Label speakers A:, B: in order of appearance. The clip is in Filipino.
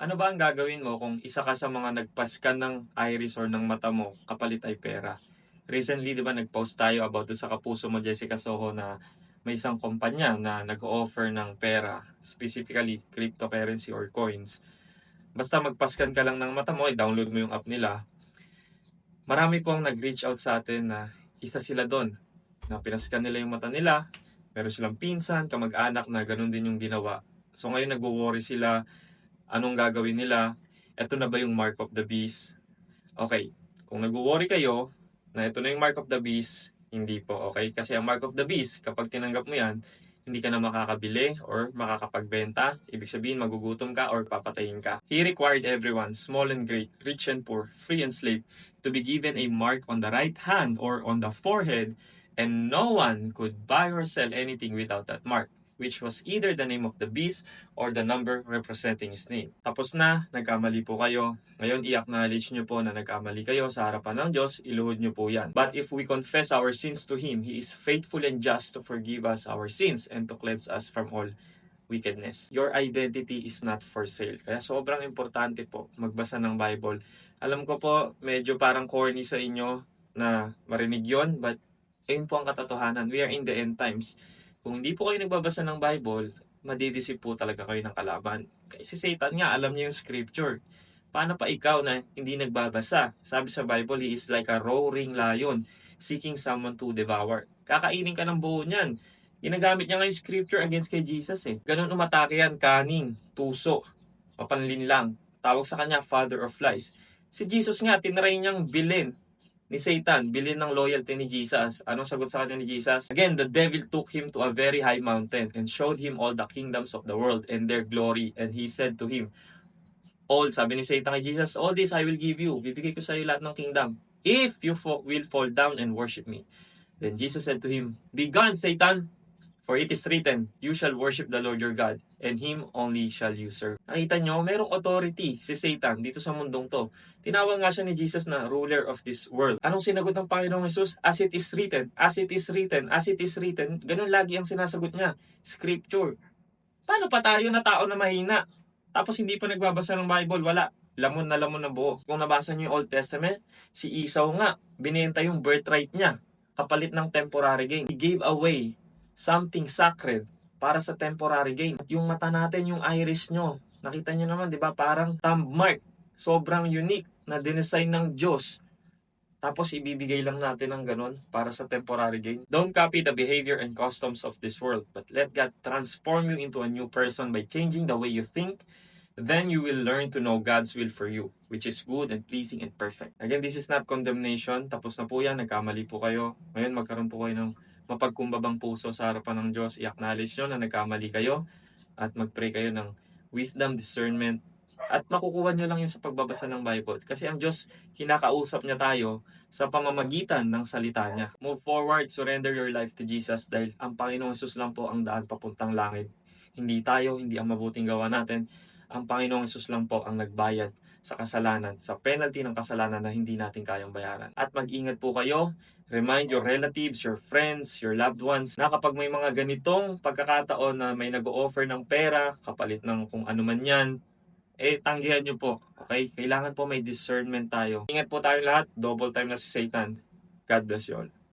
A: Ano ba ang gagawin mo kung isa ka sa mga nagpaskan ng iris or ng mata mo kapalit ay pera? Recently, di ba, nag-post tayo about sa kapuso mo, Jessica Soho, na may isang kumpanya na nag-offer ng pera, specifically cryptocurrency or coins. Basta magpaskan ka lang ng mata mo, i-download mo yung app nila. Marami po ang nag-reach out sa atin na isa sila doon, na pinaskan nila yung mata nila, meron silang pinsan, kamag-anak na ganun din yung ginawa. So ngayon nag worry sila, anong gagawin nila, eto na ba yung mark of the beast? Okay, kung nag-worry kayo na ito na yung mark of the beast, hindi po, okay? Kasi ang mark of the beast, kapag tinanggap mo yan, hindi ka na makakabili or makakapagbenta. Ibig sabihin, magugutom ka or papatayin ka. He required everyone, small and great, rich and poor, free and slave, to be given a mark on the right hand or on the forehead, and no one could buy or sell anything without that mark which was either the name of the beast or the number representing his name. Tapos na, nagkamali po kayo. Ngayon, i-acknowledge nyo po na nagkamali kayo sa harapan ng Diyos, iluhod nyo po yan. But if we confess our sins to Him, He is faithful and just to forgive us our sins and to cleanse us from all wickedness. Your identity is not for sale. Kaya sobrang importante po magbasa ng Bible. Alam ko po, medyo parang corny sa inyo na marinig yon but ayun po ang katotohanan. We are in the end times. Kung hindi po kayo nagbabasa ng Bible, madidisip po talaga kayo ng kalaban. Kasi Satan nga, alam niya yung scripture. Paano pa ikaw na hindi nagbabasa? Sabi sa Bible, he is like a roaring lion seeking someone to devour. Kakainin ka ng buo niyan. Ginagamit niya ngayon scripture against kay Jesus eh. Ganun umatake yan, kaning, tuso, papanlin lang. Tawag sa kanya, father of lies. Si Jesus nga, tinry niyang bilin ni Satan, bilhin ng loyalty ni Jesus. Anong sagot sa kanya ni Jesus? Again, the devil took him to a very high mountain and showed him all the kingdoms of the world and their glory. And he said to him, All, sabi ni Satan kay Jesus, all this I will give you. Bibigay ko sa iyo lahat ng kingdom. If you will fall down and worship me. Then Jesus said to him, Be gone, Satan! For it is written, You shall worship the Lord your God, and Him only shall you serve. Nakita nyo, merong authority si Satan dito sa mundong to. Tinawag nga siya ni Jesus na ruler of this world. Anong sinagot ng Panginoong Jesus? As it is written, as it is written, as it is written. Ganun lagi ang sinasagot niya. Scripture. Paano pa tayo na tao na mahina? Tapos hindi pa nagbabasa ng Bible, wala lamon na lamon na buo. Kung nabasa niyo yung Old Testament, si Esau nga, binenta yung birthright niya kapalit ng temporary gain. He gave away something sacred para sa temporary gain. At yung mata natin, yung iris nyo, nakita nyo naman, di ba? Parang thumb mark. Sobrang unique na dinesign ng Diyos. Tapos ibibigay lang natin ng ganun para sa temporary gain. Don't copy the behavior and customs of this world, but let God transform you into a new person by changing the way you think. Then you will learn to know God's will for you, which is good and pleasing and perfect. Again, this is not condemnation. Tapos na po yan, nagkamali po kayo. Ngayon, magkaroon po kayo ng mapagkumbabang puso sa harapan ng Diyos, i-acknowledge nyo na nagkamali kayo at mag-pray kayo ng wisdom, discernment, at makukuha nyo lang yun sa pagbabasa ng Bible. Kasi ang Diyos, kinakausap niya tayo sa pamamagitan ng salita niya. Move forward, surrender your life to Jesus dahil ang Panginoon Jesus lang po ang daan papuntang langit. Hindi tayo, hindi ang mabuting gawa natin ang Panginoong Isus lang po ang nagbayad sa kasalanan, sa penalty ng kasalanan na hindi natin kayang bayaran. At mag-ingat po kayo, remind your relatives, your friends, your loved ones na kapag may mga ganitong pagkakataon na may nag-o-offer ng pera, kapalit ng kung ano man yan, eh tanggihan nyo po. Okay? Kailangan po may discernment tayo. Ingat po tayo lahat. Double time na si Satan. God bless you all.